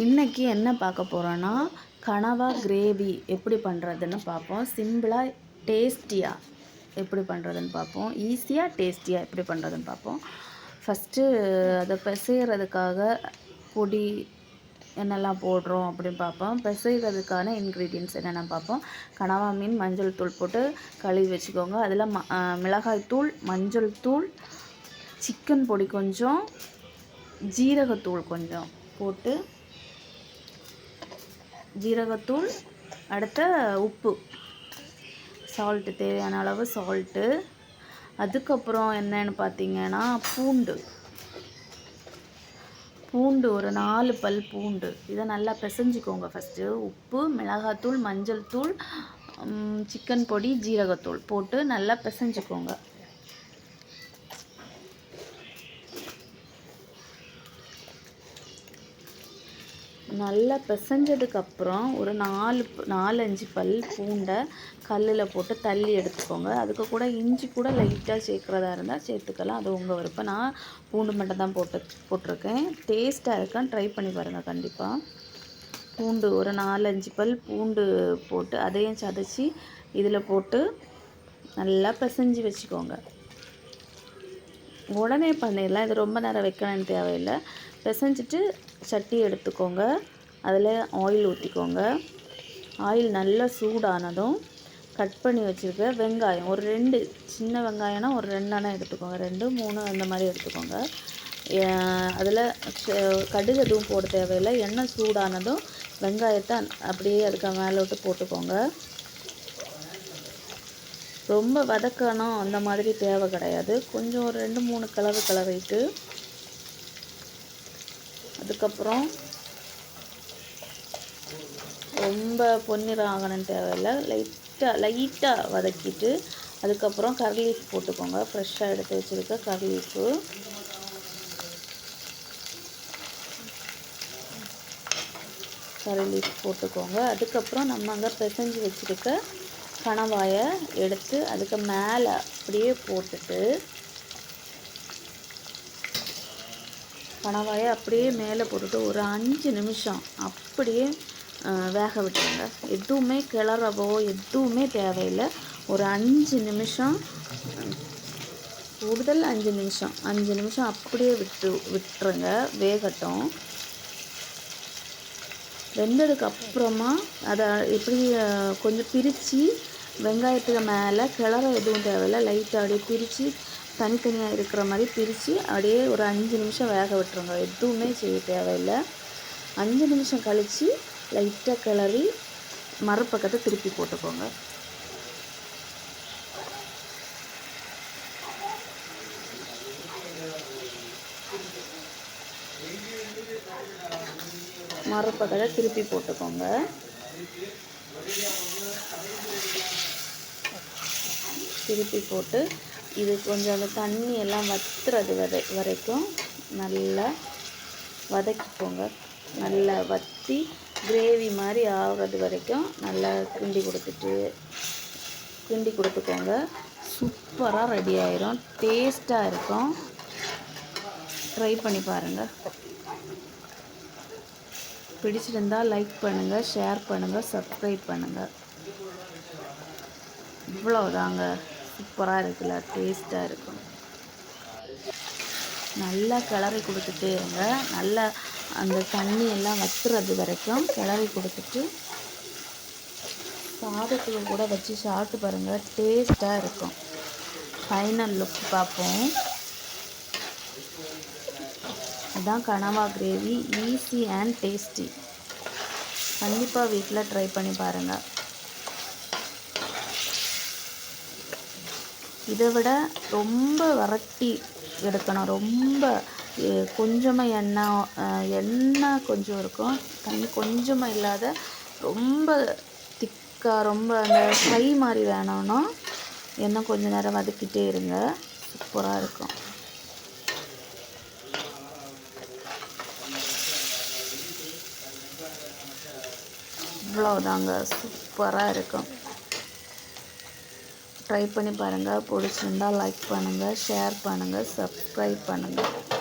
இன்றைக்கி என்ன பார்க்க போகிறோன்னா கனவா கிரேவி எப்படி பண்ணுறதுன்னு பார்ப்போம். சிம்பிளாக டேஸ்டியாக எப்படி பண்ணுறதுன்னு பார்ப்போம். ஈஸியாக டேஸ்டியாக எப்படி பண்ணுறதுன்னு பார்ப்போம். ஃபஸ்ட்டு அதை பிசைகிறதுக்காக பொடி என்னெல்லாம் போடுறோம் அப்படின்னு பார்ப்போம். பிசைகிறதுக்கான இன்க்ரீடியன்ட்ஸ் என்னென்ன பார்ப்போம். கனவா மீன் மஞ்சள் தூள் போட்டு கழுவி வச்சுக்கோங்க. அதில் ம மிளகாய் தூள் மஞ்சள் தூள் சிக்கன் பொடி கொஞ்சம் ஜீரகத்தூள் கொஞ்சம் போட்டு ஜீரகத்தூள் அடுத்த உப்பு. சால்ட்டு தேவையான அளவு சால்ட்டு அதுக்கப்புறம் என்னன்னு பார்த்தீங்கன்னா பூண்டு. பூண்டு ஒரு நாலு பல் பூண்டு. இதை நல்லா பிசைஞ்சிக்கோங்க ஃபஸ்ட்டு உப்பு மிளகாத்தூள் மஞ்சள் தூள் சிக்கன் பொடி ஜீரகத்தூள் போட்டு நல்லா பிசைஞ்சிக்கோங்க. நல்லா பிசைஞ்சதுக்கப்புறம் ஒரு நாலு நாலஞ்சு பல் பூண்டை கல்லில் போட்டு தள்ளி எடுத்துக்கோங்க. அதுக்கு கூட இஞ்சி கூட லைட்டாக சேர்க்குறதா இருந்தால் சேர்த்துக்கலாம். அது உங்கள் விருப்பம். நான் பூண்டு மட்டும் தான் போட்டு போட்டிருக்கேன். டேஸ்ட்டாக இருக்கான்னு ட்ரை பண்ணி பாருங்கள் கண்டிப்பாக பூண்டு ஒரு நாலஞ்சு பல் பூண்டு போட்டு அதையும் சதைச்சி இதில் போட்டு நல்லா பிசைஞ்சு வச்சுக்கோங்க. உடனே பண்ணிடலாம். இது ரொம்ப நேரம் வைக்கணும்னு தேவையில்லை. பிசைஞ்சிட்டு சட்டி எடுத்துக்கோங்க. அதில் ஆயில் ஊற்றிக்கோங்க ஆயில் நல்லா சூடானதும் கட் பண்ணி வச்சுருக்க வெங்காயம். ஒரு ரெண்டு சின்ன வெங்காயம்னா ஒரு ரெண்டெண்ணா எடுத்துக்கோங்க. ரெண்டு மூணு அந்த மாதிரி எடுத்துக்கோங்க. அதில் கடுகு எதுவும் போட தேவையில்லை. எண்ணெய் சூடானதும் வெங்காயத்தை அப்படியே அதுக்கு மேலே விட்டு போட்டுக்கோங்க. ரொம்ப வதக்கணும் அந்த மாதிரி தேவை கிடையாது. கொஞ்சம் ஒரு ரெண்டு மூணு கலவு கிளறிட்டு அதுக்கப்புறம் ரொம்ப பொன்னிறம் ஆகணும்னு தேவையில்லை. லைட்டாக லைட்டாக வதக்கிட்டு அதுக்கப்புறம் கர்லீஃப் போட்டுக்கோங்க. ஃப்ரெஷ்ஷாக எடுத்து வச்சுருக்க கர்லீஃபு கர்லீஃப் போட்டுக்கோங்க. அதுக்கப்புறம் நம்ம அங்கே பிசைஞ்சு வச்சுருக்க கணவாயை எடுத்து அதுக்கு மேலே அப்படியே போட்டுட்டு பனவாயை அப்படியே மேலே போட்டுட்டு ஒரு அஞ்சு நிமிஷம் அப்படியே வேக விட்டுருங்க. எதுவுமே கிளறவோ எதுவுமே தேவையில்லை. ஒரு அஞ்சு நிமிஷம் கூடுதல் அஞ்சு நிமிஷம். அஞ்சு நிமிஷம் அப்படியே விட்டு விட்டுருங்க. வேகட்டும். வெந்ததுக்கு அப்புறமா அதை இப்படி கொஞ்சம் பிரித்து வெங்காயத்துக்கு மேலே கிளற எதுவும் தேவையில்லை. லைட்டாக அப்படியே பிரித்து தனித்தனியாக இருக்கிற மாதிரி பிரித்து அப்படியே ஒரு அஞ்சு நிமிஷம் வேக விட்டுருங்க. எதுவுமே செய்ய தேவையில்லை. அஞ்சு நிமிஷம் கழித்து லைட்டாக கிளறி மறுபக்கத்தை திருப்பி போட்டுக்கோங்க. மறுபக்கத்தை திருப்பி போட்டுக்கோங்க. திருப்பி போட்டு இது கொஞ்சம் அந்த தண்ணி எல்லாம் வத்துறது வரை வரைக்கும் நல்லா வதக்கிக்கோங்க. நல்லா வற்றி கிரேவி மாதிரி ஆகிறது வரைக்கும் நல்லா கிண்டி கொடுத்துட்டு கிண்டி கொடுத்துக்கோங்க. சூப்பராக ரெடி ஆயிரும். டேஸ்ட்டாக இருக்கும். ட்ரை பண்ணி பாருங்கள் பிடிச்சிருந்தால் லைக் பண்ணுங்கள் ஷேர் பண்ணுங்கள் சப்ஸ்கிரைப் பண்ணுங்கள் இவ்வளோதாங்க சூப்பராக இருக்குல்ல டேஸ்ட்டாக இருக்கும். நல்லா கிளறி கொடுத்துட்டே இருங்க. நல்லா அந்த தண்ணி எல்லாம் வத்துறது வரைக்கும் கிளறி கொடுத்துட்டு சாதத்துக்கு கூட வச்சு சாப்பிட்டு பாருங்கள் டேஸ்ட்டாக இருக்கும். ஃபைனல் லுக் பார்ப்போம். அதுதான் கனவா கிரேவி ஈஸி அண்ட் டேஸ்டி கண்டிப்பாக வீட்டில் ட்ரை பண்ணி பாருங்கள் இதை விட ரொம்ப வறட்டி எடுக்கணும். ரொம்ப கொஞ்சமாக எண்ணெய் எண்ணெய் கொஞ்சம் இருக்கும். தண்ணி கொஞ்சமாக இல்லாத ரொம்ப திக்காக ரொம்ப அந்த ஃப்ரை மாதிரி வேணும்னா எண்ணெய் கொஞ்சம் நேரம் வதக்கிட்டே இருங்க. சூப்பராக இருக்கும். இவ்வளோதாங்க சூப்பராக இருக்கும். ட்ரை பண்ணி பாருங்கள் பிடிச்சிருந்தால் லைக் பண்ணுங்கள் ஷேர் பண்ணுங்கள் சப்ஸ்கிரைப் பண்ணுங்கள்